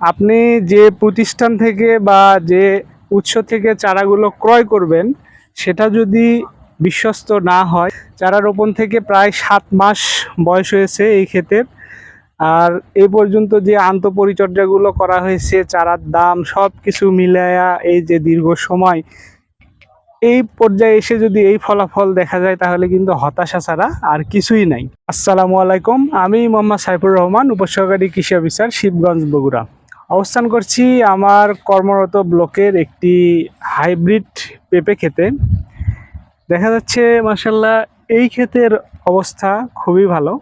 আপনি যে প্রতিষ্ঠান থেকে বা যে উৎস থেকে চারাগুলো ক্রয় করবেন, সেটা যদি বিশ্বস্ত না হয়, চারা রোপণ থেকে প্রায় সাত মাস বয়স হয়েছে এই ক্ষেতের। আর এ পর্যন্ত যে আন্তঃপরিচর্যাগুলো করা হয়েছে, চারার দাম সব কিছু মিলায়া এই যে দীর্ঘ সময়, এই পর্যায়ে এসে যদি এই ফলাফল দেখা যায়, তাহলে কিন্তু হতাশা ছাড়া আর কিছুই নাই। আসসালামু আলাইকুম, আমি মোহাম্মদ সাইফুর রহমান, উপসহকারী কৃষি অফিসার, শিবগঞ্জ বগুড়া। অবস্থান করছি আমার কর্মরত ব্লকের একটি হাইব্রিড পেঁপে খেতে দেখা যাচ্ছে মাসাল্লাহ এই ক্ষেতের অবস্থা খুবই ভালো।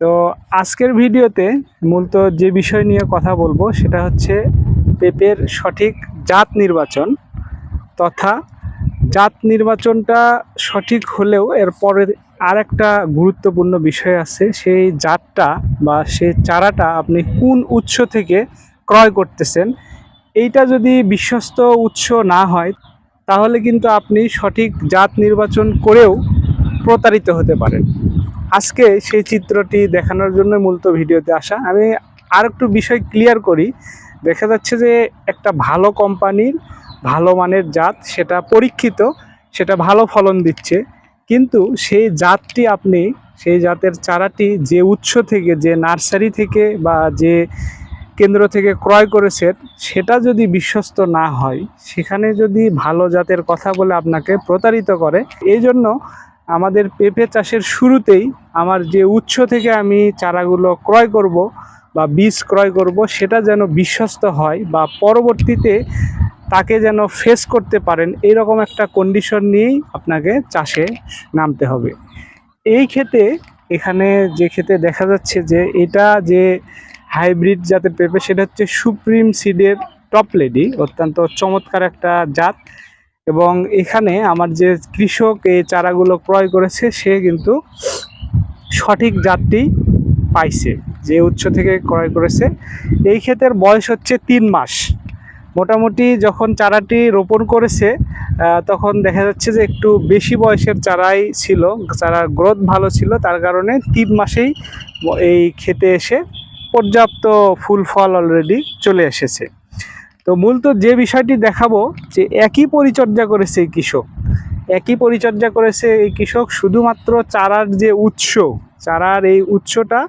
তো আজকের ভিডিওতে মূলত যে বিষয় নিয়ে কথা বলব, সেটা হচ্ছে পেঁপের সঠিক জাত নির্বাচন তথা জাত নির্বাচনটা সঠিক হলেও এর পরের আর একটা গুরুত্বপূর্ণ বিষয় আছে, সেই জাতটা বা সেই চারাটা আপনি কোন উৎস থেকে ক্রয় করতেছেন, এইটা যদি বিশ্বস্ত উৎস না হয়, তাহলে কিন্তু আপনি সঠিক জাত নির্বাচন করেও প্রতারিত হতে পারেন। আজকে সেই চিত্রটি দেখানোর জন্য মূলত ভিডিওতে আসা। আমি আর একটু বিষয় ক্লিয়ার করি। দেখা যাচ্ছে যে একটা ভালো কোম্পানির ভালো মানের জাত, সেটা পরীক্ষিত, সেটা ভালো ফলন দিচ্ছে। কিন্তু সেই জাতটি আপনি, সেই জাতের চারাটি যে উৎস থেকে, যে নার্সারি থেকে বা যে কেন্দ্র থেকে ক্রয় করেছেন, সেটা যদি বিশ্বস্ত না হয়, সেখানে যদি ভালো জাতের কথা বলে আপনাকে প্রতারিত করে, এই জন্য আমাদের পেঁপে চাষের শুরুতেই আমার যে উৎস থেকে আমি চারাগুলো ক্রয় করব বা বীজ ক্রয় করব, সেটা যেন বিশ্বস্ত হয় বা পরবর্তীতে তাকে যেন ফেস করতে পারেন এইরকম একটা কন্ডিশন নিয়েই আপনাকে চাষে নামতে হবে। এই ক্ষেতে, এখানে যে ক্ষেতে দেখা যাচ্ছে যে, এটা যে হাইব্রিড জাতের পেঁপে, সেটা হচ্ছে সুপ্রিম সিডের টপ লেডি অত্যন্ত চমৎকার একটা জাত। এবং এখানে আমার যে কৃষক এই চারাগুলো ক্রয় করেছে, সে কিন্তু সঠিক জাতটি পাইছে, যে উৎস থেকে ক্রয় করেছে। এই ক্ষেতের বয়স হচ্ছে তিন মাস। মোটামুটি যখন চারাটি রোপণ করেছে তখন দেখা যাচ্ছে যে একটু বেশি বয়সের চারাই ছিল, চারার গ্রোথ ভালো ছিল, তার কারণে তিন মাসেই এই খেতে এসে পর্যাপ্ত ফুল ফল অলরেডি চলে এসেছে। তো মূলত যে বিষয়টি দেখাবো, যে একই পরিচর্যা করেছে এই কৃষক। একই পরিচর্যা করেছে এই কৃষক শুধুমাত্র চারার যে উৎস, চারার এই উৎসটা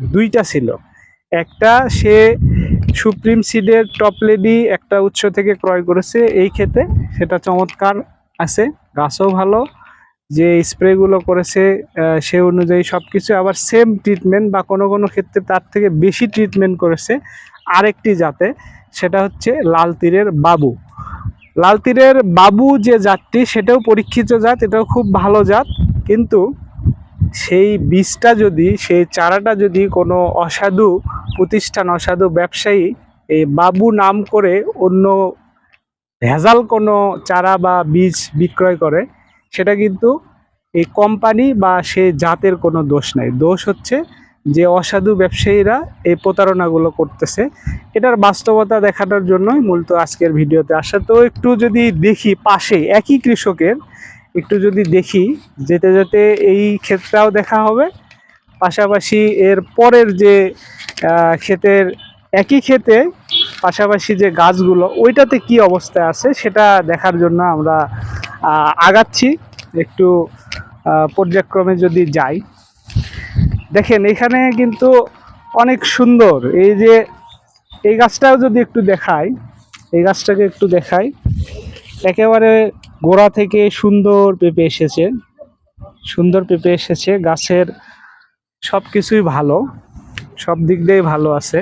দুইটা ছিল। একটা সে সুপ্রিম সিডের টপ লেডি একটা উৎস থেকে ক্রয় করেছে এই ক্ষেতে। সেটা চমৎকার আছে, গাছও ভালো। যে স্প্রেগুলো করেছে সে অনুযায়ী সব কিছু আবার সেম ট্রিটমেন্ট বা কোনো কোনো ক্ষেত্রে তার থেকে বেশি ট্রিটমেন্ট করেছে আরেকটি জাতে, সেটা হচ্ছে লাল তীরের বাবু। লাল তীরের বাবু যে জাতটি, সেটাও পরীক্ষিত জাত, এটাও খুব ভালো জাত। কিন্তু সেই বীজটা যদি, সেই চারাটা যদি কোনো অসাধু প্রতিষ্ঠান অসাধু ব্যবসায়ী, এই বাবু নাম করে অন্য ভেজাল কোনো চারা বা বীজ বিক্রয় করে, সেটা কিন্তু এই কোম্পানি বা সে জাতের কোনো দোষ নাই। দোষ হচ্ছে যে অসাধু ব্যবসায়ীরা এই প্রতারণাগুলো করতেছে। এটার বাস্তবতা দেখানোর জন্যই মূলত আজকের ভিডিওতে আসা। তো একটু যদি দেখি পাশে, একই কৃষকের, একটু যদি দেখি, যেতে যেতে এই ক্ষেতটাও দেখা হবে। পাশাপাশি এর পরের যে ক্ষেতের একই ক্ষেতে পাশাপাশি যে গাছগুলো, ওইটাতে কি অবস্থায় আছে সেটা দেখার জন্য আমরা আগাচ্ছি। একটু পর্যায়ক্রমে যদি যাই। দেখেন, এখানে কিন্তু অনেক সুন্দর। এই যে, এই গাছটাও যদি একটু দেখাই, এই গাছটাকে একটু দেখাই। একেবারে গোড়া থেকে সুন্দর পেঁপে এসেছে। সুন্দর পেঁপে এসেছে। গাছের সব কিছুই ভালো। সব দিক দিয়েই ভালো আছে।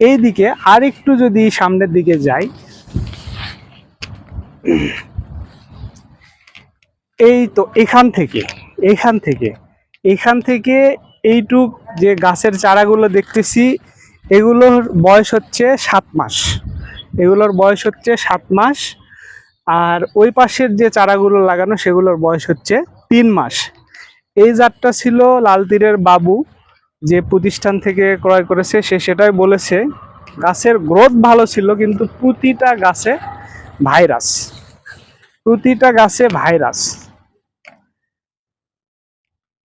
এই দিকে আর একটু যদি সামনের দিকে যাই, এই তো এখান থেকে এখান থেকে এখান থেকে এইটুক যে গাছের চারাগুলো দেখতেছি, এগুলোর বয়স হচ্ছে সাত মাস। এগুলোর বয়স হচ্ছে সাত মাস, আর ওই পাশের যে চারাগুলো লাগানো সেগুলোর বয়স হচ্ছে তিন মাস। এই জাতটা ছিল লাল তীরের বাবু, যে প্রতিষ্ঠান থেকে ক্রয় করেছে, সে সেটাই বলেছে, গাছের গ্রোথ ভালো ছিল, কিন্তু প্রতিটা গাছে ভাইরাস প্রতিটা গাছে ভাইরাস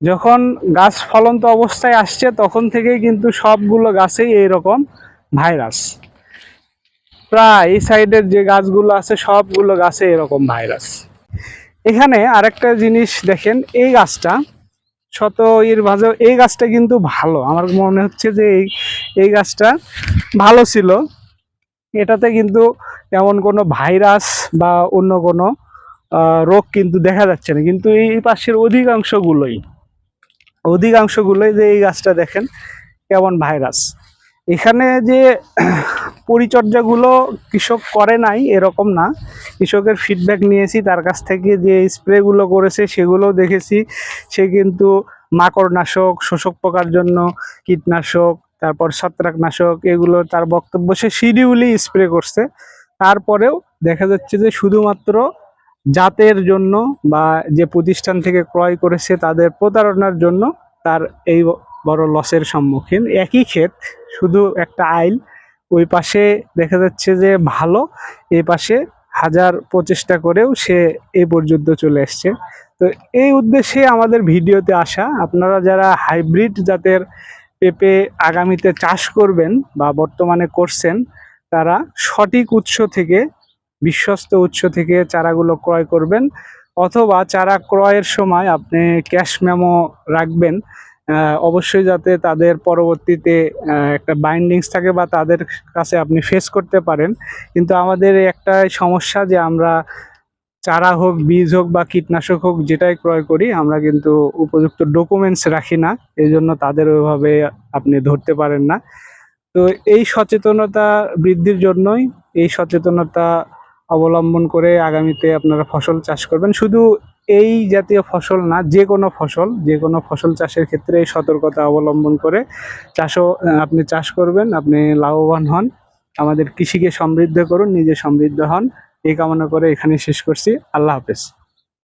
যখন গাছ ফলন্ত অবস্থায় আসছে, তখন থেকেই কিন্তু সবগুলো গাছেই এইরকম ভাইরাস প্রায় এই সাইডের যে গাছগুলো আছে, সবগুলো গাছে এরকম ভাইরাস এখানে আরেকটা জিনিস দেখেন, এই গাছটা শত এর মাঝে এই গাছটা কিন্তু ভালো। আমার মনে হচ্ছে যে এই এই গাছটা ভালো ছিল। এটাতে কিন্তু এমন কোনো ভাইরাস বা অন্য কোনো রোগ কিন্তু দেখা যাচ্ছে না। কিন্তু এই পাশের অধিকাংশগুলোই অধিকাংশগুলোই যে এই গাছটা দেখেন, কেমন ভাইরাস। এখানে যে পরিচর্যাগুলো কৃষক করে নাই, এরকম না। কৃষকের ফিডব্যাক নিয়েছি, তার কাছ থেকে যে স্প্রেগুলো করেছে, সেগুলোও দেখেছি। সে কিন্তু মাকড়নাশক, শোষক পোকার জন্য কীটনাশক, তারপর ছত্রাকনাশক, এগুলো তার বক্তব্য, সে শিডিউলি স্প্রে করছে। তারপরেও দেখা যাচ্ছে যে শুধুমাত্র জাতের জন্য বা যে প্রতিষ্ঠান থেকে ক্রয় করেছে, তাদের প্রতারণার জন্য তার এই বড় লসের সম্মুখীন। একই ক্ষেত, শুধু একটা আইল। ওই পাশে দেখা যাচ্ছে যে ভালো, এই পাশে হাজার প্রচেষ্টা করেও সে এ পর্যন্ত চলে এসছে। তো এই উদ্দেশ্যে আমাদের ভিডিওতে আসা, আপনারা যারা হাইব্রিড জাতের পেঁপে আগামীতে চাষ করবেন বা বর্তমানে করছেন, তারা সঠিক উৎস থেকে, বিশ্বস্ত উৎস থেকে চারাগুলো ক্রয় করবেন। অথবা চারা ক্রয়ের সময় আপনি ক্যাশ মেমো রাখবেন। অবশ্যই যাতে তাদের পরবর্তীতে একটা বাইন্ডিংস থাকে বা তাদের কাছে আপনি ফেস করতে পারেন। কিন্তু আমাদের একটা সমস্যা যে আমরা চারা হোক, বীজ হোক বা কীটনাশক হোক, যেটাই ক্রয় করি, আমরা কিন্তু উপযুক্ত ডকুমেন্টস রাখি না। এই জন্য তাদের ওইভাবে আপনি ধরতে পারেন না। তো এই সচেতনতা বৃদ্ধির জন্যই, এই সচেতনতা অবলম্বন করে আগামীতে আপনারা ফসল চাষ করবেন। শুধু এই জাতীয় ফসল না, যে কোনো ফসল, যে কোনো ফসল চাষের ক্ষেত্রে এই সতর্কতা অবলম্বন করে চাষও আপনি চাষ করবেন, আপনি লাভবান হন, আমাদের কৃষিকে সমৃদ্ধ করুন, নিজে সমৃদ্ধ হন, এই কামনা করে এখানে শেষ করছি। আল্লাহ হাফেজ।